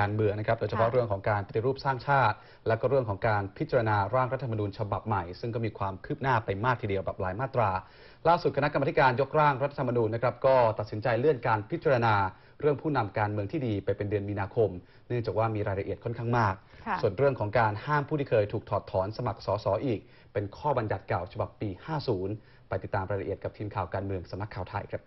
การเมืองนะครับ โดยเฉพาะค่ะเรื่องของการปฏิรูปสร้างชาติ และก็เรื่องของการพิจารณาร่างรัฐธรรมนูญฉบับใหม่ ซึ่งก็มีความคืบหน้าไปมากทีเดียวแบบหลายมาตรา ล่าสุดคณะกรรมาธิการยกร่างรัฐธรรมนูญนะครับก็ตัดสินใจเลื่อนการพิจารณาเรื่องผู้นำการเมืองที่ดีไปเป็นเดือนมีนาคม เนื่องจากว่ามีรายละเอียดค่อนข้างมากค่ะส่วนเรื่องของการห้ามผู้ที่เคยถูกถอดถอนสมัครสสอีก เป็นข้อบัญญัติเก่าฉบับปี 50 ไปติดตามรายละเอียดกับทีมข่าวการเมืองสำนักข่าวไทยครับ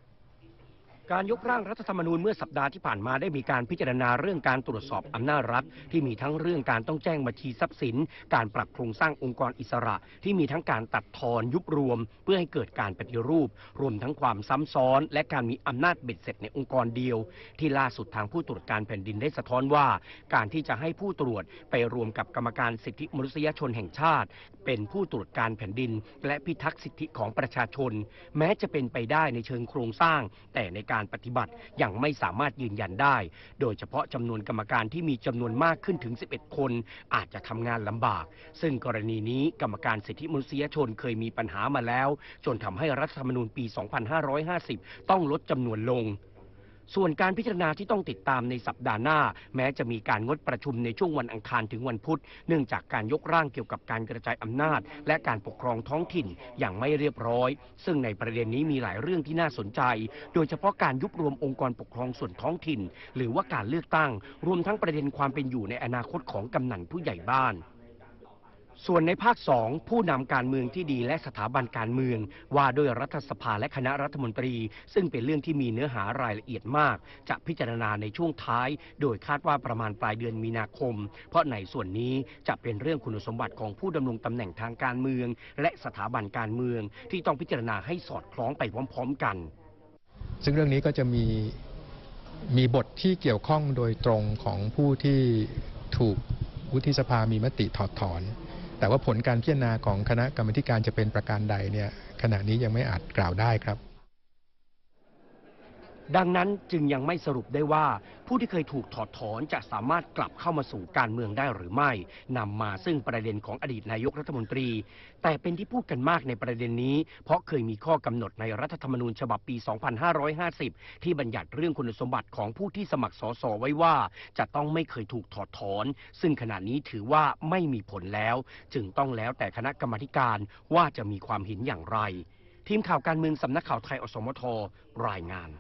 การยกร่างรัฐธรรมนูญเมื่อสัปดาห์ที่ผ่านมาได้มีการพิจารณาเรื่องการตรวจสอบอำนาจรัฐ ที่มีทั้งเรื่องการต้องแจ้งบัญชีทรัพย์สิน การปรับโครงสร้างองค์กรอิสระ ที่มีทั้งการตัดทอนยุบรวม เพื่อให้เกิดการปฏิรูป รวมทั้งความซ้ำซ้อน และการมีอำนาจเบ็ดเสร็จในองค์กรเดียว ที่ล่าสุดทางผู้ตรวจการแผ่นดินได้สะท้อนว่า การที่จะให้ผู้ตรวจไปรวมกับกรรมการสิทธิมนุษยชนแห่งชาติ เป็นผู้ตรวจการแผ่นดิน และพิทักษ์สิทธิของประชาชน แม้จะเป็นไปได้ในเชิงโครงสร้าง แต่ในการการปฏิบัติยังไม่สามารถยืนยันได้ โดยเฉพาะจำนวนกรรมการที่มีจำนวนมากขึ้นถึง 11 คน อาจจะทำงานลำบาก ซึ่งกรณีนี้กรรมการสิทธิมนุษยชนเคยมีปัญหามาแล้ว จนทำให้รัฐธรรมนูญปี 2550 ต้องลดจำนวนลง ส่วนการพิจารณาที่ต้องติดตามในสัปดาห์หน้า แม้จะมีการงดประชุมในช่วงวันอังคารถึงวันพุธ เนื่องจากการยกร่างเกี่ยวกับการกระจายอำนาจ และการปกครองท้องถิ่นอย่างไม่เรียบร้อย ซึ่งในประเด็นนี้มีหลายเรื่องที่น่าสนใจ โดยเฉพาะการยุบรวมองค์กรปกครองส่วนท้องถิ่น หรือว่าการเลือกตั้ง รวมทั้งประเด็นความเป็นอยู่ในอนาคตของกำนันผู้ใหญ่บ้าน ส่วนในภาค 2 ผู้นำการเมืองที่ดีและสถาบันการเมือง ว่าด้วยรัฐสภาและคณะรัฐมนตรี ซึ่งเป็นเรื่องที่มีเนื้อหารายละเอียดมาก จะพิจารณาในช่วงท้าย โดยคาดว่าประมาณปลายเดือนมีนาคม เพราะในส่วนนี้จะเป็นเรื่องคุณสมบัติของผู้ดำรงตำแหน่งทางการเมือง และสถาบันการเมือง ที่ต้องพิจารณาให้สอดคล้องไปพร้อม ๆ กัน ซึ่งเรื่องนี้ก็จะมีมีบทที่เกี่ยวข้องโดยตรงของผู้ที่ถูกวุฒิสภามีมติถอดถอน แต่ว่าผลการพิจารณาของคณะกรรมธิการจะเป็นประการใดเนี่ยขณะนี้ยังไม่อาจกล่าวได้ครับ ดังนั้นจึงยังไม่สรุปได้ว่าผู้ที่เคยถูกถอดถอนจะสามารถกลับเข้ามาสู่การเมืองได้หรือไม่นำมาซึ่งประเด็นของอดีตนายกรัฐมนตรี แต่เป็นที่พูดกันมากในประเด็นนี้ เพราะเคยมีข้อกำหนดในรัฐธรรมนูญฉบับปี 2550 ที่บัญญัติเรื่องคุณสมบัติของผู้ที่สมัครสสไว้ว่า จะต้องไม่เคยถูกถอดถอน ซึ่งขณะนี้ถือว่าไม่มีผลแล้ว จึงต้องแล้วแต่คณะกรรมาธิการว่าจะมีความเห็นอย่างไร ทีมข่าวการเมืองสำนักข่าวไทยอสมทรายงาน